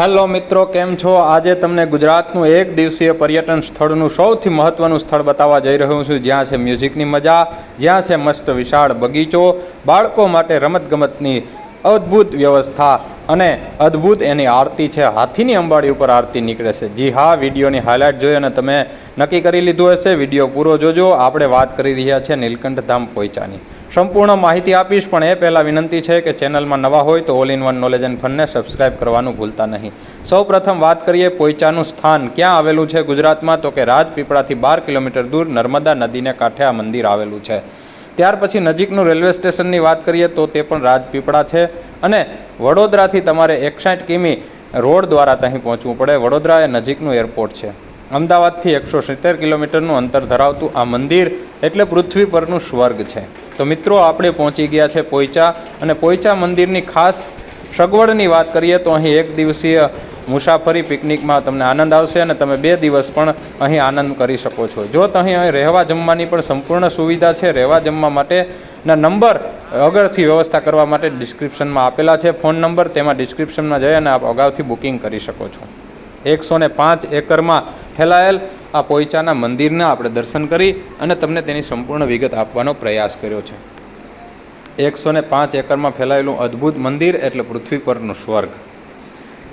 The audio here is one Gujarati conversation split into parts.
હેલો મિત્રો, કેમ છો? આજે તમને ગુજરાતનું એક દિવસીય પર્યટન સ્થળનું સૌથી મહત્ત્વનું સ્થળ બતાવવા જઈ રહ્યો છું. જ્યાં છે મ્યુઝિકની મજા, જ્યાં છે મસ્ત વિશાળ બગીચો, બાળકો માટે રમતગમતની અદ્ભુત વ્યવસ્થા અને અદ્ભુત એની આરતી છે. હાથીની અંબાડી ઉપર આરતી નીકળે છે. જી હા, વિડીયોની હાઇલાઇટ જોઈ અને તમે નક્કી કરી લીધું હશે. વીડિયો પૂરો જોજો. આપણે વાત કરી રહ્યા છીએ નીલકંઠધામ પોઈચાની. સંપૂર્ણ માહિતી આપીશ, પણ એ પહેલાં વિનંતી છે કે ચેનલમાં નવા હોય તો all in one knowledge and ફનને subscribe કરવાનું ભૂલતા નહીં. સૌ પ્રથમ વાત કરીએ પોઈચાનું સ્થાન. ક્યાં આવેલું છે ગુજરાતમાં? તો કે રાજપીપળાથી બાર કિલોમીટર દૂર નર્મદા નદીને કાંઠે આ મંદિર આવેલું છે. ત્યાર પછી નજીકનું રેલવે સ્ટેશનની વાત કરીએ તો તે પણ રાજપીપળા છે. અને વડોદરાથી તમારે એકસાઠ કિમી રોડ દ્વારા ત્યાં પહોંચવું પડે. વડોદરા એ નજીકનું એરપોર્ટ છે. અમદાવાદથી એકસો સિત્તેર કિલોમીટરનું અંતર ધરાવતું આ મંદિર એટલે પૃથ્વી પરનું સ્વર્ગ છે. તો મિત્રો, આપણે પહોંચી ગયા છે પોઈચા અને પોઈચા મંદિરની ખાસ સગવડની વાત કરીએ તો અહીં એક દિવસીય મુસાફરી પિકનિકમાં તમને આનંદ આવશે અને તમે બે દિવસ પણ અહીં આનંદ કરી શકો છો. જો અહીં અહીં રહેવા જમવાની પણ સંપૂર્ણ સુવિધા છે, રહેવા જમવા માટેના નંબર અગરથી વ્યવસ્થા કરવા માટે ડિસ્ક્રિપ્શનમાં આપેલા છે. ફોન નંબર, તેમાં ડિસ્ક્રિપ્શનમાં જઈ અને આપ અગાઉથી બુકિંગ કરી શકો છો. એકસો ને પાંચ એકરમાં ફેલાયેલ આ પોઈચાના મંદિરના આપણે દર્શન કરી અને તમને તેની સંપૂર્ણ વિગત આપવાનો પ્રયાસ કર્યો છે. એકસો ને પાંચ એકરમાં ફેલાયેલું અદ્ભુત મંદિર એટલે પૃથ્વી પરનું સ્વર્ગ.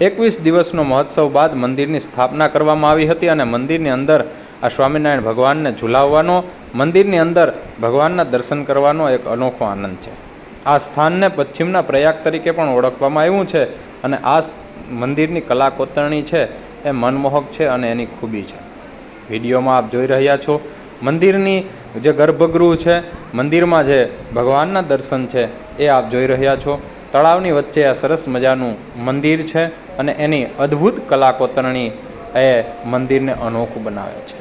એકવીસ દિવસનો મહોત્સવ બાદ મંદિરની સ્થાપના કરવામાં આવી હતી અને મંદિરની અંદર આ સ્વામિનારાયણ ભગવાનને ઝુલાવવાનો, મંદિરની અંદર ભગવાનના દર્શન કરવાનો એક અનોખો આનંદ છે. આ સ્થાનને પશ્ચિમના પ્રયાગ તરીકે પણ ઓળખવામાં આવ્યું છે અને આ મંદિરની કલા કોતરણી છે એ મનમોહક છે અને એની ખૂબી છે. વિડીયોમાં આપ જોઈ રહ્યા છો, મંદિરની જે ગર્ભગૃહ છે, મંદિરમાં જે ભગવાનના દર્શન છે, એ આપ જોઈ રહ્યા છો. તળાવની વચ્ચે આ સરસ મજાનું મંદિર છે અને એની અદ્ભુત કલાકોતરણી એ મંદિરને અનોખું બનાવે છે.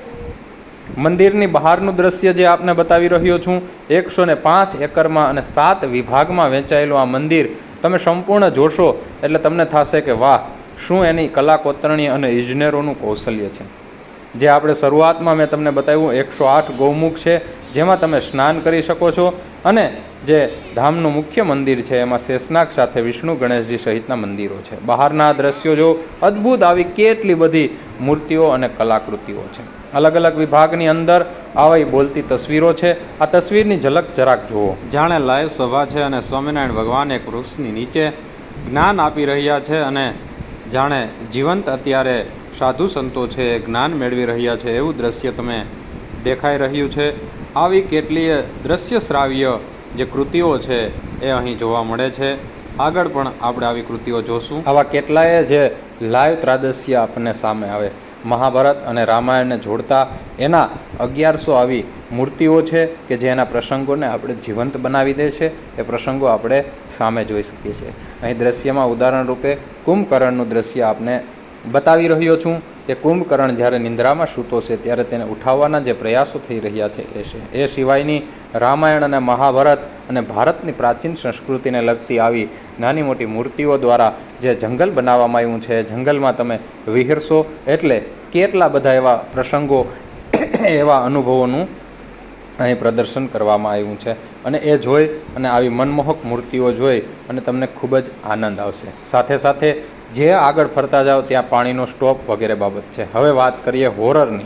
મંદિરની બહારનું દ્રશ્ય જે આપને બતાવી રહ્યો છું, એકસો ને પાંચ એકરમાં અને સાત વિભાગમાં વહેંચાયેલું આ મંદિર, તમે સંપૂર્ણ જોશો એટલે તમને થશે કે વાહ શું એની કલા કોતરણી અને ઇજનેરોનું કૌશલ્ય છે? જે આપણે શરૂઆતમાં મેં તમને બતાવ્યું, એકસો આઠ ગૌમુખ છે, જેમાં તમે સ્નાન કરી શકો છો અને જે ધામનું મુખ્ય મંદિર છે, એમાં શેષનાગ સાથે વિષ્ણુ ગણેશજી સહિતના મંદિરો છે. બહારના દ્રશ્યો જો અદ્ભુત આવી કેટલી બધી મૂર્તિઓ અને કલાકૃતિઓ છે. અલગ અલગ વિભાગની અંદર આવી બોલતી તસવીરો છે. આ તસવીરની ઝલક જરાક જુઓ. જાણે લાઈવ સભા છે અને સ્વામિનારાયણ ભગવાન એક વૃક્ષની નીચે જ્ઞાન આપી રહ્યા છે અને જાણે જીવંત અત્યારે સાધુ સંતો છે, જ્ઞાન મેળવી રહ્યા છે એવું દ્રશ્ય તમે દેખાઈ રહ્યું છે. આવી કેટલીય દ્રશ્ય શ્રાવ્ય જે કૃતિઓ છે એ અહીં જોવા મળે છે. આગળ પણ આપણે આવી કૃતિઓ જોશું. આવા કેટલાય જે લાઈવ ત્રાદસ્ય આપણને સામે આવે. મહાભારત અને રામાયણને જોડતા એના અગિયારસો આવી મૂર્તિઓ છે કે જે એના પ્રસંગોને આપણે જીવંત બનાવી દે છે, એ પ્રસંગો આપણે સામે જોઈ શકીએ છીએ. અહીં દ્રશ્યમાં ઉદાહરણ રૂપે કુંભકર્ણનું દ્રશ્ય આપને બતાવી રહ્યો છું કે કુંભકર્ણ જ્યારે નિંદ્રામાં સૂતો છે ત્યારે તેને ઉઠાવવાના જે પ્રયાસો થઈ રહ્યા છે એ છે. એ સિવાયની રામાયણ અને મહાભારત અને ભારતની પ્રાચીન સંસ્કૃતિને લગતી આવી નાની મોટી મૂર્તિઓ દ્વારા જે જંગલ બનાવવામાં આવ્યું છે જંગલમાં તમે વિહરશો એટલે કેટલા બધા એવા પ્રસંગો, એવા અનુભવોનું અહીં પ્રદર્શન કરવામાં આવ્યું છે અને એ જોઈ અને આવી મનમોહક મૂર્તિઓ જોઈ અને તમને ખૂબ જ આનંદ આવશે. સાથે સાથે જે આગળ ફરતા જાઓ ત્યાં પાણીનો સ્ટોપ વગેરે બાબત છે. હવે વાત કરીએ હોરરની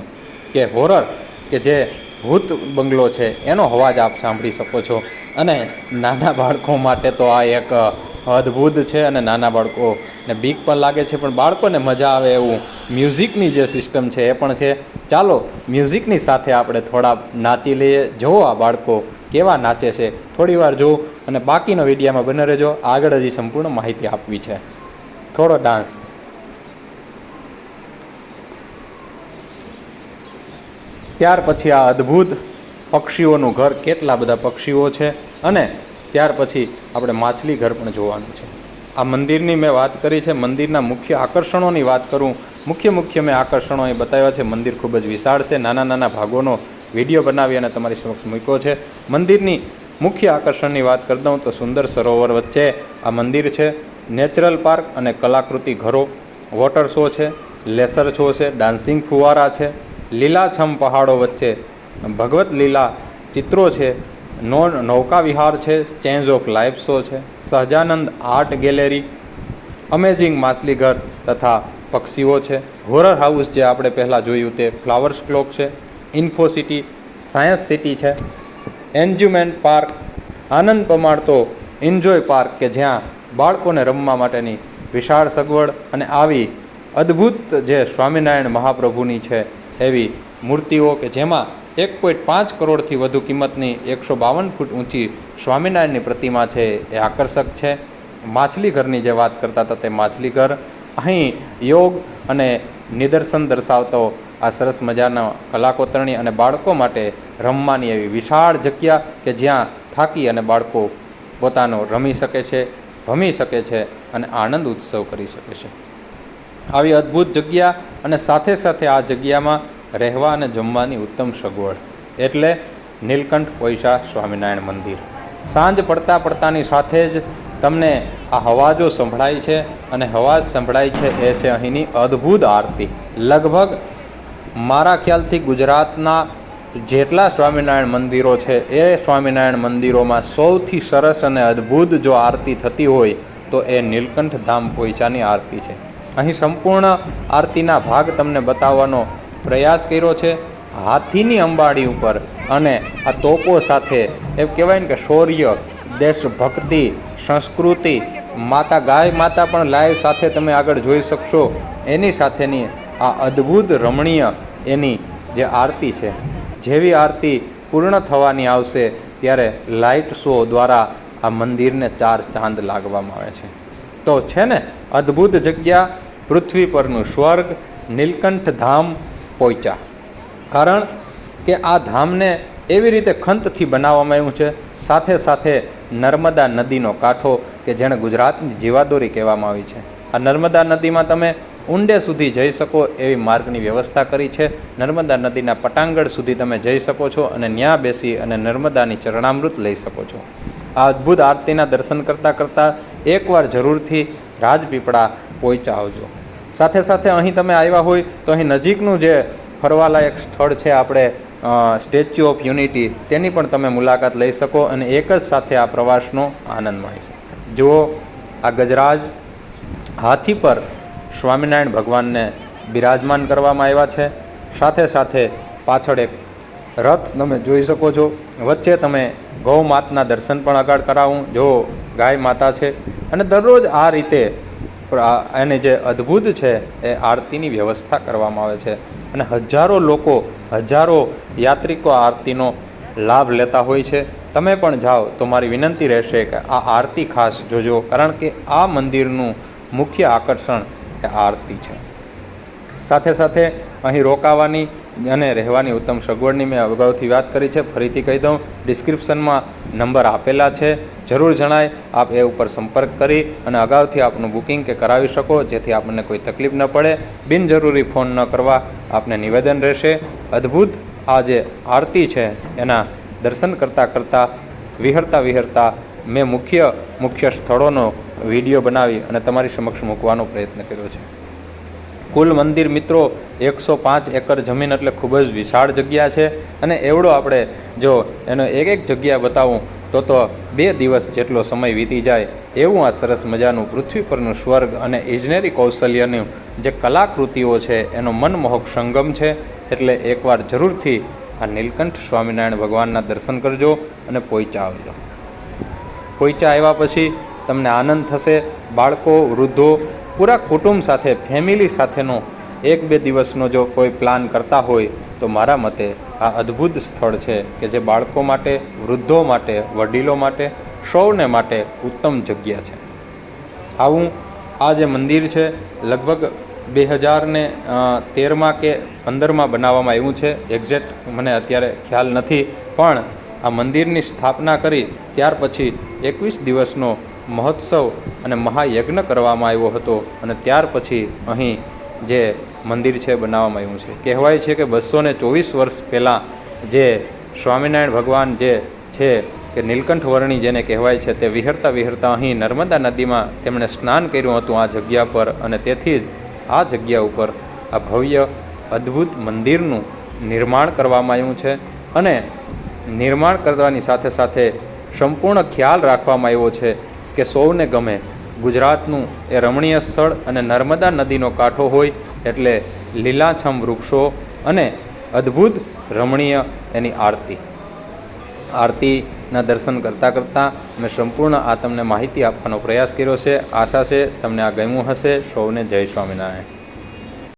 કે હોરર કે જે ભૂત બંગલો છે, એનો અવાજ આપ સાંભળી શકો છો. અને નાના બાળકો માટે તો આ એક અદ્ભુત છે અને નાના બાળકોને બીક પણ લાગે છે, પણ બાળકોને મજા આવે એવું મ્યુઝિકની જે સિસ્ટમ છે એ પણ છે. ચાલો, મ્યુઝિકની સાથે આપણે થોડા નાચી લઈએ. જુઓ આ બાળકો કેવા નાચે છે. થોડી વાર જુઓ અને બાકીનો વિડીયામાં બને રહેજો. આગળ હજી સંપૂર્ણ માહિતી આપવી છે. થોડો ડાન્સ. ત્યાર પછી આ અદ્ભુત પક્ષીઓનું ઘર, કેટલા બધા પક્ષીઓ છે અને ત્યાર પછી આપણે માછલી ઘર પણ જોવાનું છે. આ મંદિરની મેં વાત કરી છે, મંદિરના મુખ્ય આકર્ષણોની વાત કરું, મુખ્ય મુખ્ય મેં આકર્ષણો એ બતાવ્યા છે. મંદિર ખૂબ જ વિશાળ છે, નાના નાના ભાગોનો વીડિયો બનાવી અને તમારી સમક્ષ મૂક્યો છે. મંદિરની મુખ્ય આકર્ષણની વાત કરી દઉં તો સુંદર સરોવર વચ્ચે આ મંદિર છે. નેચરલ પાર્ક અને કલાકૃતિ ઘરો, વોટર શો છે, લેસર શો છે, ડાન્સિંગ ફુવારા છે લીલાછમ પહાડો વચ્ચે. ભગવત લીલા ચિત્રો છે. નો નૌકા વિહાર છે. ચેન્જ ઓફ લાઈફ શો છે. સહજાનંદ આર્ટ ગેલેરી અમેઝિંગ માછલીઘર તથા પક્ષીઓ છે. હોરર હાઉસ જે આપણે પહેલાં જોયું તે ફ્લાવર્સ ક્લોક છે. ઇન્ફોસિટી સાયન્સ સિટી છે. એન્જ્યુમેન્ટ પાર્ક આનંદ પમાડતો એન્જોય પાર્ક કે જ્યાં બાળકોને રમવા માટેની વિશાળ સગવડ અને આવી અદ્ભુત જે સ્વામિનારાયણ મહાપ્રભુની છે એવી મૂર્તિઓ કે જેમાં એક પોઈન્ટ પાંચ કરોડથી વધુ કિંમતની એકસો બાવન ફૂટ ઊંચી સ્વામિનારાયણની પ્રતિમા છે એ આકર્ષક છે. માછલી ઘરની જે વાત કરતા હતા તે માછલીઘર અહીં યોગ અને નિદર્શન દર્શાવતો આ સરસ મજાના કલાકોતરણી અને બાળકો માટે રમવાની એવી વિશાળ જગ્યા કે જ્યાં થાકી અને બાળકો પોતાનો રમી શકે છે, ભમી શકે છે અને આનંદ ઉત્સવ કરી શકે છે. આવી અદ્ભુત જગ્યા અને સાથે સાથે આ જગ્યામાં રહેવા અને જમવાની ઉત્તમ સગવડ. એટલે નીલકંઠ પોઈશા સ્વામિનારાયણ મંદિર. સાંજ પડતા પડતાની સાથે જ તમને આ હવાજો સંભળાય છે અને અવાજ સંભળાય છે એ છે અહીંની અદ્ભુત આરતી. લગભગ મારા ખ્યાલથી ગુજરાતના જેટલા સ્વામિનારાયણ મંદિરો છે એ સ્વામિનારાયણ મંદિરોમાં સૌથી સરસ અને અદ્ભુત જો આરતી થતી હોય તો એ નીલકંઠ ધામ પોઈચાની આરતી છે. અહીં સંપૂર્ણ આરતીના ભાગ તમને બતાવવાનો પ્રયાસ કર્યો છે. હાથીની અંબાડી ઉપર અને આ તોપો સાથે એમ કહેવાય ને કે શૌર્ય, દેશભક્તિ, સંસ્કૃતિ, માતા ગાય માતા પણ લાઈવ સાથે તમે આગળ જોઈ શકશો. એની સાથેની આ અદ્ભુત રમણીય એની જે આરતી છે, જેવી આરતી પૂર્ણ થવાની આવશે ત્યારે લાઇટ શો દ્વારા આ મંદિરને ચાર ચાંદ લાગવામાં આવે છે. તો છે ને, અદ્ભુત જગ્યા પૃથ્વી પરનું સ્વર્ગ નીલકંઠ ધામ પોઈચા કારણ કે આ ધામને એવી રીતે ખંતથી બનાવવામાં આવ્યું છે, સાથે સાથે નર્મદા નદીનો કાંઠો કે જેણે ગુજરાતની જીવાદોરી કહેવામાં આવી છે. આ નર્મદા નદીમાં તમે ઊંડે સુધી જઈ શકો એવી માર્ગની વ્યવસ્થા કરી છે. નર્મદા નદીના પટાંગણ સુધી તમે જઈ શકો છો અને ન્યા બેસી અને નર્મદાની ચરણામૃત લઈ શકો છો. આ અદ્ભુત આરતીના દર્શન કરતાં કરતાં એકવાર જરૂરથી રાજપીપળા પહોંચા આવજો. સાથે સાથે અહીં તમે આવ્યા હોય તો અહીં નજીકનું જે ફરવાલાયક સ્થળ છે આપણે સ્ટેચ્યુ ઓફ યુનિટી તેની પણ તમે મુલાકાત લઈ શકો અને એક જ સાથે આ પ્રવાસનો આનંદ માણી શકો. જુઓ, આ ગજરાજ હાથી પર સ્વામિનારાયણ ભગવાનને બિરાજમાન કરવામાં આવ્યા છે. સાથે સાથે પાછળ એક રથ તમે જોઈ શકો છો. વચ્ચે તમે ગૌ માતના દર્શન પણ આગળ કરાવું. જો ગાય માતા છે. અને દરરોજ આ રીતે એની જે અદ્ભુત છે, એ આરતીની વ્યવસ્થા કરવામાં આવે છે. અને હજારો લોકો, હજારો યાત્રિકો આરતીનો લાભ લેતા હોય છે. તમે પણ જાઓ તો મારી વિનંતી રહેશે કે આ આરતી ખાસ જોજો, કારણ કે આ મંદિરનું મુખ્ય આકર્ષણ એ આરતી છે. સાથે સાથે અહીં રોકાવાની અને રહેવાની ઉત્તમ સગવડની મેં અગાઉથી વાત કરી છે. ફરીથી કહી દઉં, ડિસ્ક્રિપ્શનમાં નંબર આપેલા છે. જરૂર જણાય, આપ એ ઉપર સંપર્ક કરી અને અગાઉથી આપનું બુકિંગ કે કરાવી શકો, જેથી આપણને કોઈ તકલીફ ન પડે. બિનજરૂરી ફોન ન કરવા આપને નિવેદન રહેશે. અદ્ભુત આ જે આરતી છે, એના દર્શન કરતાં કરતાં, વિહરતા વિહરતા મેં મુખ્ય મુખ્ય સ્થળોનો વીડિયો બનાવી અને તમારી સમક્ષ મૂકવાનો પ્રયત્ન કર્યો છે. કુલ મંદિર મિત્રો એકસો પાંચ એકર જમીન એટલે ખૂબ જ વિશાળ જગ્યા છે. અને એવડો આપણે જો એનો એક એક જગ્યા બતાવું તો તો બે દિવસ જેટલો સમય વીતી જાય એવું આ સરસ મજાનું પૃથ્વી પરનું સ્વર્ગ અને ઇજનેરી કૌશલ્યનું જે કલાકૃતિઓ છે, એનો મનમોહક સંગમ છે. એટલે એકવાર જરૂરથી આ નીલકંઠ સ્વામિનારાયણ ભગવાનના દર્શન કરજો અને પોઈચા આવજો. પોઈચા આવ્યા પછી તમને આનંદ થશે. બાળકો, વૃદ્ધો, પૂરા કુટુંબ સાથે, ફેમિલી સાથેનો એક બે દિવસનો જો કોઈ પ્લાન કરતા હોય તો મારા મતે આ અદ્ભુત સ્થળ છે કે જે બાળકો માટે, વૃદ્ધો માટે, વડીલો માટે, સૌને માટે ઉત્તમ જગ્યા છે. આવું આ જે મંદિર છે લગભગ બે હજારને તેરમાં કે પંદરમાં બનાવવામાં આવ્યું છે. એક્ઝેક્ટ મને અત્યારે ખ્યાલ નથી, પણ આ મંદિરની સ્થાપના કરી ત્યાર પછી એકવીસ દિવસનો મહોત્સવ અને મહાયજ્ઞ કરવામાં આવ્યો હતો અને ત્યાર પછી અહીં જે મંદિર છે, બનાવવામાં આવ્યું છે. કહેવાય છે કે બસો ને ચોવીસ વર્ષ પહેલાં જે સ્વામિનારાયણ ભગવાન જે છે, કે નીલકંઠ વર્ણી જેને કહેવાય છે, તે વિહરતા વિહરતા અહીં નર્મદા નદીમાં તેમણે સ્નાન કર્યું હતું આ જગ્યા પર અને તેથી જ આ જગ્યા ઉપર આ ભવ્ય, અદ્ભુત મંદિરનું નિર્માણ કરવામાં આવ્યું છે અને નિર્માણ કરવાની સાથે સાથે સંપૂર્ણ ખ્યાલ રાખવામાં આવ્યો છે કે સૌને ગમે. ગુજરાતનું એ રમણીય સ્થળ અને નર્મદા નદીનો કાંઠો હોય એટલે લીલાછમ વૃક્ષો અને અદ્ભુત રમણીય એની આરતી. આરતીના દર્શન કરતાં કરતાં મેં સંપૂર્ણ આ તમને માહિતી આપવાનો પ્રયાસ કર્યો છે. આશા છે તમને આ ગમ્યું હશે. સૌને જય સ્વામિનારાયણ.